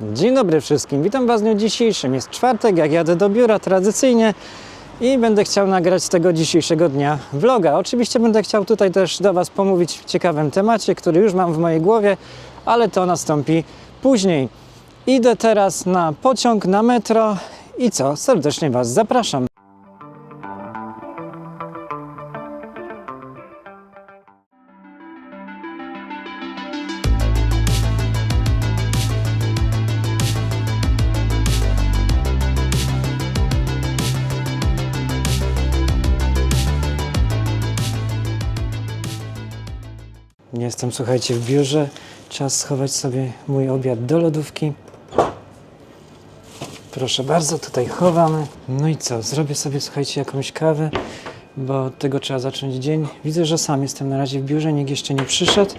Dzień dobry wszystkim, witam Was w dniu dzisiejszym. Jest czwartek, jak jadę do biura tradycyjnie i będę chciał nagrać tego dzisiejszego dnia vloga. Oczywiście będę chciał tutaj też do Was pomówić w ciekawym temacie, który już mam w mojej głowie, ale to nastąpi później. Idę teraz na pociąg, na metro i co? Serdecznie Was zapraszam. Jestem, słuchajcie, w biurze. Czas schować sobie mój obiad do lodówki. Proszę bardzo, tutaj chowamy. No i co? Zrobię sobie, słuchajcie, jakąś kawę, bo od tego trzeba zacząć dzień. Widzę, że sam jestem na razie w biurze, nikt jeszcze nie przyszedł.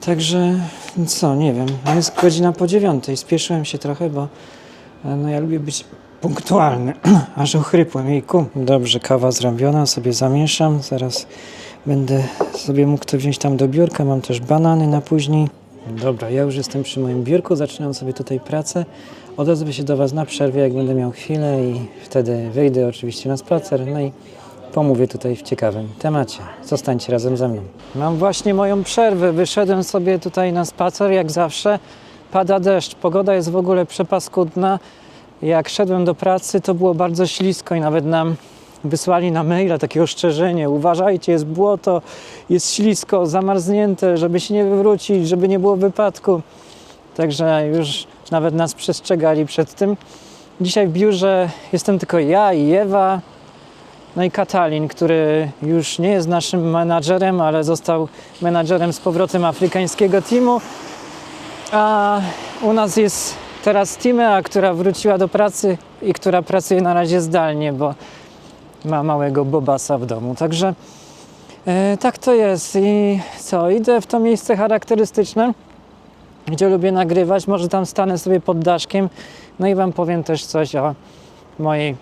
Także co, nie wiem. Jest godzina po dziewiątej. Spieszyłem się trochę, bo e, no ja lubię być punktualny. Aż ochrypłem, jejku. Dobrze, kawa zrobiona, sobie zamieszam. Zaraz będę sobie mógł to wziąć tam do biurka. Mam też banany na później. Dobra, ja już jestem przy moim biurku, zaczynam sobie tutaj pracę. Odezwę się do Was na przerwie, jak będę miał chwilę i wtedy wyjdę oczywiście na spacer, no i pomówię tutaj w ciekawym temacie. Zostańcie razem ze mną. Mam właśnie moją przerwę, wyszedłem sobie tutaj na spacer, jak zawsze. Pada deszcz, pogoda jest w ogóle przepaskudna. Jak szedłem do pracy, to było bardzo ślisko i nawet nam wysłali na maila takie ostrzeżenie. Uważajcie, jest błoto, jest ślisko, zamarznięte, żeby się nie wywrócić, żeby nie było wypadku. Także już nawet nas przestrzegali przed tym. Dzisiaj w biurze jestem tylko ja i Ewa, no i Katalin, który już nie jest naszym menadżerem, ale został menadżerem z powrotem afrykańskiego teamu. A u nas jest teraz Timea, która wróciła do pracy i która pracuje na razie zdalnie, bo ma małego bobasa w domu. Także e, tak to jest. I co? Idę w to miejsce charakterystyczne, gdzie lubię nagrywać. Może tam stanę sobie pod daszkiem. No i Wam powiem też coś o mojej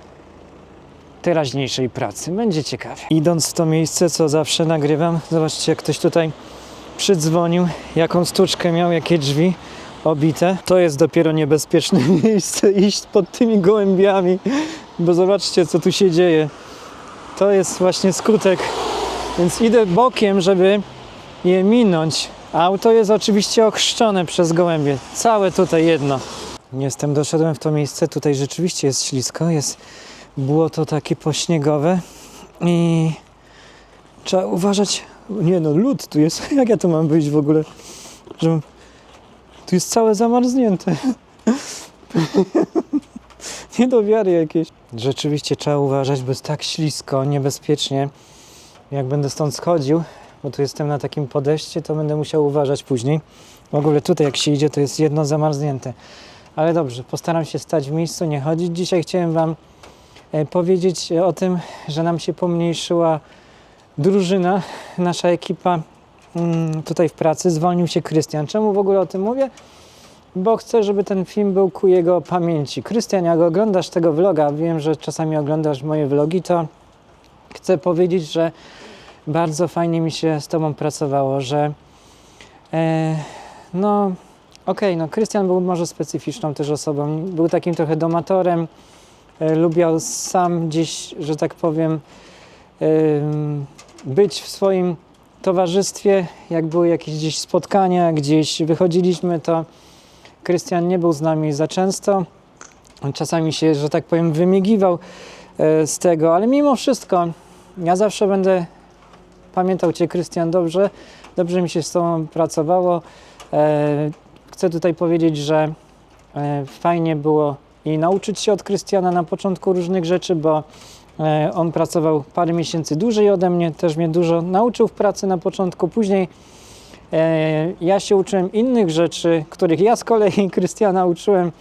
teraźniejszej pracy. Będzie ciekawie. Idąc w to miejsce, co zawsze nagrywam, zobaczcie, jak ktoś tutaj przydzwonił, jaką stuczkę miał, jakie drzwi obite. To jest dopiero niebezpieczne miejsce, iść pod tymi gołębiami, bo zobaczcie, co tu się dzieje. To jest właśnie skutek, więc idę bokiem, żeby je minąć. Auto jest oczywiście ochrzczone przez gołębie. Całe tutaj jedno. Jestem, doszedłem w to miejsce. Tutaj rzeczywiście jest ślisko. Jest błoto takie pośniegowe. I trzeba uważać. Nie no, lód tu jest. Jak ja tu mam wyjść w ogóle? Że... Tu jest całe zamarznięte. Nie do wiary jakieś. Rzeczywiście trzeba uważać, bo jest tak ślisko, niebezpiecznie. Jak będę stąd schodził, bo tu jestem na takim podejście, to będę musiał uważać później. W ogóle tutaj jak się idzie, to jest jedno zamarznięte. Ale dobrze, postaram się stać w miejscu, nie chodzić. Dzisiaj chciałem Wam e, powiedzieć o tym, że nam się pomniejszyła drużyna, nasza ekipa mm, tutaj w pracy. Zwolnił się Krystian. Czemu w ogóle o tym mówię? Bo chcę, żeby ten film był ku jego pamięci. Krystian, jak oglądasz tego vloga, wiem, że czasami oglądasz moje vlogi, to chcę powiedzieć, że bardzo fajnie mi się z Tobą pracowało, że e, no okej, no Krystian był może specyficzną też osobą, był takim trochę domatorem, e, lubiał sam gdzieś, że tak powiem, em, być w swoim towarzystwie, jak były jakieś gdzieś spotkania, gdzieś wychodziliśmy, to Krystian nie był z nami za często. Czasami się, że tak powiem, wymigiwał e, z tego, ale mimo wszystko ja zawsze będę pamiętał Cię, Krystian, dobrze. Dobrze mi się z Tobą pracowało. E, Chcę tutaj powiedzieć, że e, fajnie było i nauczyć się od Krystiana na początku różnych rzeczy, bo on pracował parę miesięcy dłużej ode mnie, też mnie dużo nauczył w pracy na początku. Później ja się uczyłem innych rzeczy, których ja z kolei Krystiana uczyłem,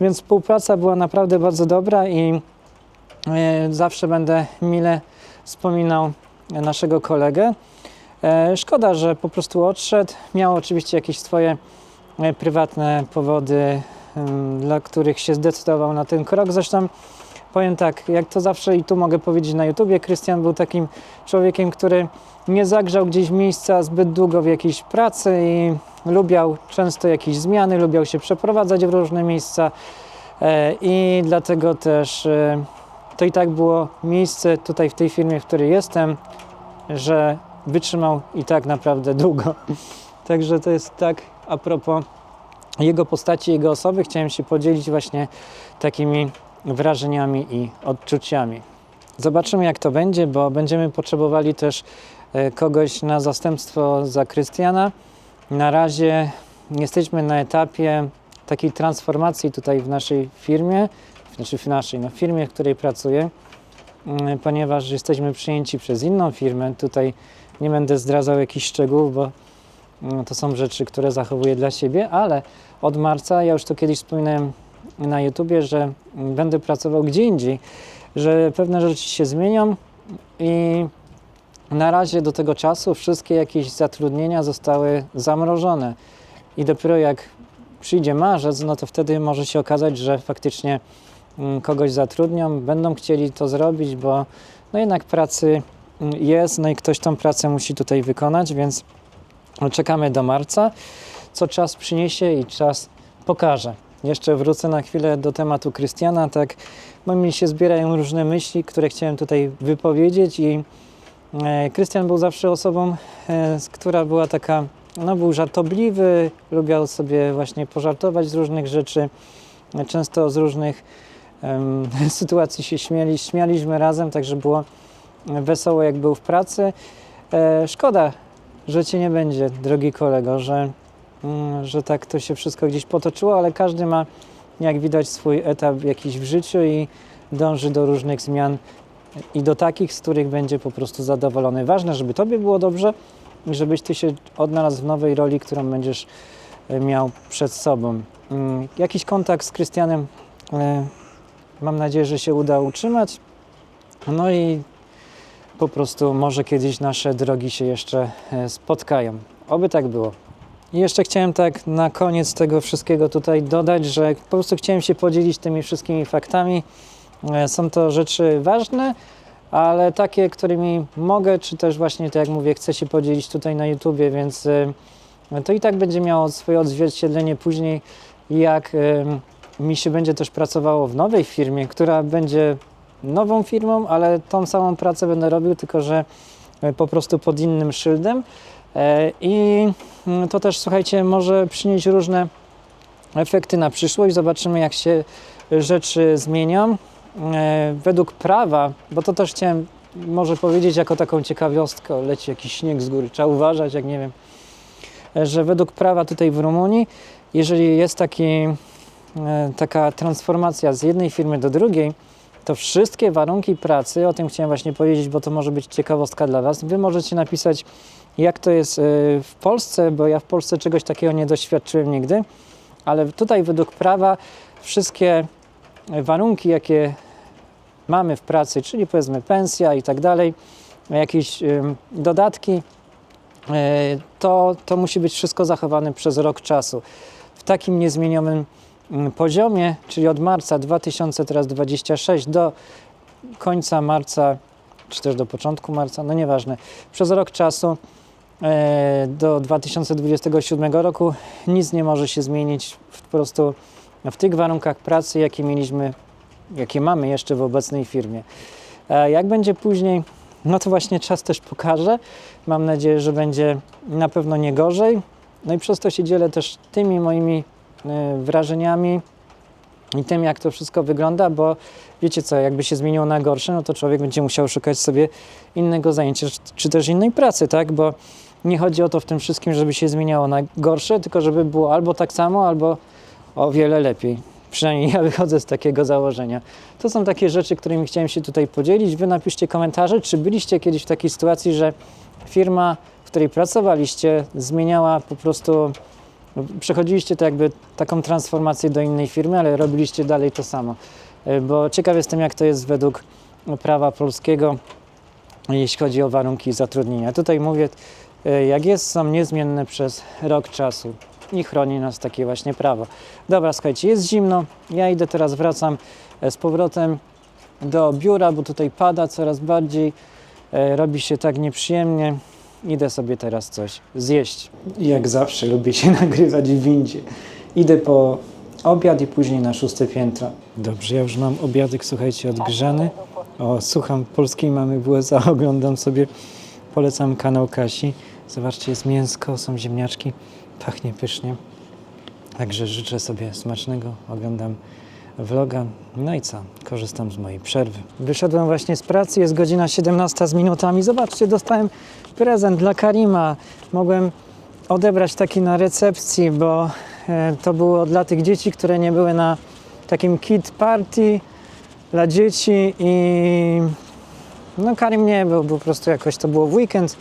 więc współpraca była naprawdę bardzo dobra i e, zawsze będę mile wspominał naszego kolegę. E, Szkoda, że po prostu odszedł. Miał oczywiście jakieś swoje e, prywatne powody, dla których się zdecydował na ten krok. Zresztą powiem tak, jak to zawsze i tu mogę powiedzieć na YouTubie, Krystian był takim człowiekiem, który nie zagrzał gdzieś miejsca zbyt długo w jakiejś pracy i lubiał często jakieś zmiany, lubiał się przeprowadzać w różne miejsca e, i dlatego też e, to i tak było miejsce tutaj w tej firmie, w której jestem, że wytrzymał i tak naprawdę długo. Także to jest tak a propos jego postaci, jego osoby. Chciałem się podzielić właśnie takimi wrażeniami i odczuciami. Zobaczymy, jak to będzie, bo będziemy potrzebowali też e, kogoś na zastępstwo za Krystiana. Na razie jesteśmy na etapie takiej transformacji tutaj w naszej firmie, znaczy w naszej, no firmie, w której pracuję, mm, ponieważ jesteśmy przyjęci przez inną firmę. Tutaj nie będę zdradzał jakichś szczegółów, bo mm, to są rzeczy, które zachowuję dla siebie, ale od marca, ja już to kiedyś wspominałem na YouTubie, że będę pracował gdzie indziej, że pewne rzeczy się zmienią i na razie do tego czasu wszystkie jakieś zatrudnienia zostały zamrożone. I dopiero jak przyjdzie marzec, no to wtedy może się okazać, że faktycznie mm, kogoś zatrudnią, będą chcieli to zrobić, bo no jednak pracy mm, jest, no i ktoś tą pracę musi tutaj wykonać, więc czekamy do marca, co czas przyniesie i czas pokaże. Jeszcze wrócę na chwilę do tematu Krystiana, tak, bo mi się zbierają różne myśli, które chciałem tutaj wypowiedzieć i e, Krystian był zawsze osobą, e, która była taka, no był żartobliwy, lubiał sobie właśnie pożartować z różnych rzeczy, często z różnych em, sytuacji się śmieli, śmialiśmy razem, także było wesoło jak był w pracy. E, szkoda, że Cię nie będzie, drogi kolego, że, że tak to się wszystko gdzieś potoczyło, ale każdy ma, jak widać, swój etap jakiś w życiu i dąży do różnych zmian i do takich, z których będzie po prostu zadowolony. Ważne, żeby Tobie było dobrze i żebyś Ty się odnalazł w nowej roli, którą będziesz e, miał przed sobą. Mm, Jakiś kontakt z Krystianem e, mam nadzieję, że się uda utrzymać. No i po prostu może kiedyś nasze drogi się jeszcze e, spotkają. Oby tak było. I jeszcze chciałem tak na koniec tego wszystkiego tutaj dodać, że po prostu chciałem się podzielić tymi wszystkimi faktami. E, Są to rzeczy ważne, ale takie, którymi mogę, czy też właśnie, tak jak mówię, chcę się podzielić tutaj na YouTubie, więc e, to i tak będzie miało swoje odzwierciedlenie później, jak e, mi się będzie też pracowało w nowej firmie, która będzie nową firmą, ale tą samą pracę będę robił, tylko że po prostu pod innym szyldem. E, I mm, to też, słuchajcie, może przynieść różne efekty na przyszłość. Zobaczymy, jak się rzeczy zmienią. E, Według prawa, bo to też chciałem może powiedzieć jako taką ciekawostkę, leci jakiś śnieg z góry, trzeba uważać, jak nie wiem, e, że według prawa tutaj w Rumunii, jeżeli jest taki, taka transformacja z jednej firmy do drugiej, to wszystkie warunki pracy, o tym chciałem właśnie powiedzieć, bo to może być ciekawostka dla Was. Wy możecie napisać, jak to jest e, w Polsce, bo ja w Polsce czegoś takiego nie doświadczyłem nigdy, ale tutaj według prawa wszystkie warunki, jakie mamy w pracy, czyli powiedzmy pensja i tak dalej, jakieś dodatki, e, to, to musi być wszystko zachowane przez rok czasu. W takim niezmienionym mm, poziomie, czyli od marca 2026 do końca marca, czy też do początku marca, no nieważne, przez rok czasu do 2027 roku nic nie może się zmienić po prostu w tych warunkach pracy, jakie mieliśmy, jakie mamy jeszcze w obecnej firmie. E, Jak będzie później, no to właśnie czas też pokaże. Mam nadzieję, że będzie na pewno nie gorzej. No i przez to się dzielę też tymi moimi e, wrażeniami i tym, jak to wszystko wygląda, bo wiecie co, jakby się zmieniło na gorsze, no to człowiek będzie musiał szukać sobie innego zajęcia, czy- też innej pracy, tak? Bo nie chodzi o to w tym wszystkim, żeby się zmieniało na gorsze, tylko żeby było albo tak samo, albo o wiele lepiej. Przynajmniej ja wychodzę z takiego założenia. To są takie rzeczy, którymi chciałem się tutaj podzielić. Wy napiszcie komentarze, czy byliście kiedyś w takiej sytuacji, że firma, w której pracowaliście, zmieniała po prostu, przechodziliście to jakby taką transformację do innej firmy, ale robiliście dalej to samo. E, Bo ciekaw jestem, jak to jest według prawa polskiego, jeśli chodzi o warunki zatrudnienia. Tutaj mówię, e, jak jest, są niezmienne przez rok czasu i chroni nas takie właśnie prawo. Dobra, słuchajcie, jest zimno, ja idę teraz, wracam e, z powrotem do biura, bo tutaj pada coraz bardziej. Robi się tak nieprzyjemnie. Idę sobie teraz coś zjeść. Jak zawsze lubię się nagrywać w windzie. Idę po obiad i później na szóste piętro. Dobrze, ja już mam obiadek, słuchajcie, odgrzany. O, słucham polskiej mamy w USA, oglądam sobie, polecam kanał Kasi. Zobaczcie, jest mięsko, są ziemniaczki, pachnie pysznie. Także życzę sobie smacznego, oglądam vloga. No i co? Korzystam z mojej przerwy. Wyszedłem właśnie z pracy, jest godzina 17 z minutami. Zobaczcie, dostałem prezent dla Karima. Mogłem odebrać taki na recepcji, bo e, to było dla tych dzieci, które nie były na takim kid party dla dzieci i no Karim nie był, po prostu jakoś to było w weekend.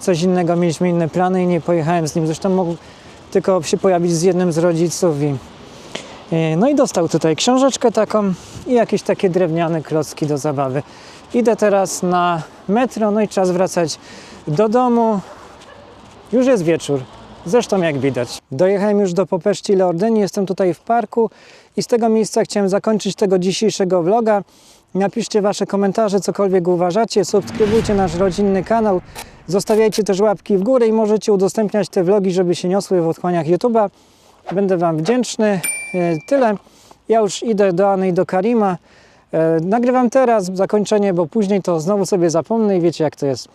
Coś innego, mieliśmy inne plany i nie pojechałem z nim. Zresztą mógł tylko się pojawić z jednym z rodziców i no i dostał tutaj książeczkę taką i jakieś takie drewniane klocki do zabawy. Idę teraz na metro, no i czas wracać do domu. Już jest wieczór, zresztą jak widać. Dojechałem już do Popeszci Leordyni, jestem tutaj w parku i z tego miejsca chciałem zakończyć tego dzisiejszego vloga. Napiszcie Wasze komentarze, cokolwiek uważacie, subskrybujcie nasz rodzinny kanał, zostawiajcie też łapki w górę i możecie udostępniać te vlogi, żeby się niosły w otchłaniach YouTube'a. Będę Wam wdzięczny. E, Tyle. Ja już idę doAny i do Karima. E, Nagrywam teraz zakończenie, bo później to znowu sobie zapomnę i wiecie jak to jest.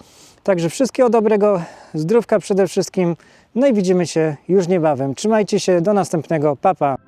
Także wszystkiego dobrego, zdrówka przede wszystkim. No i widzimy się już niebawem. Trzymajcie się, do następnego. Pa, pa.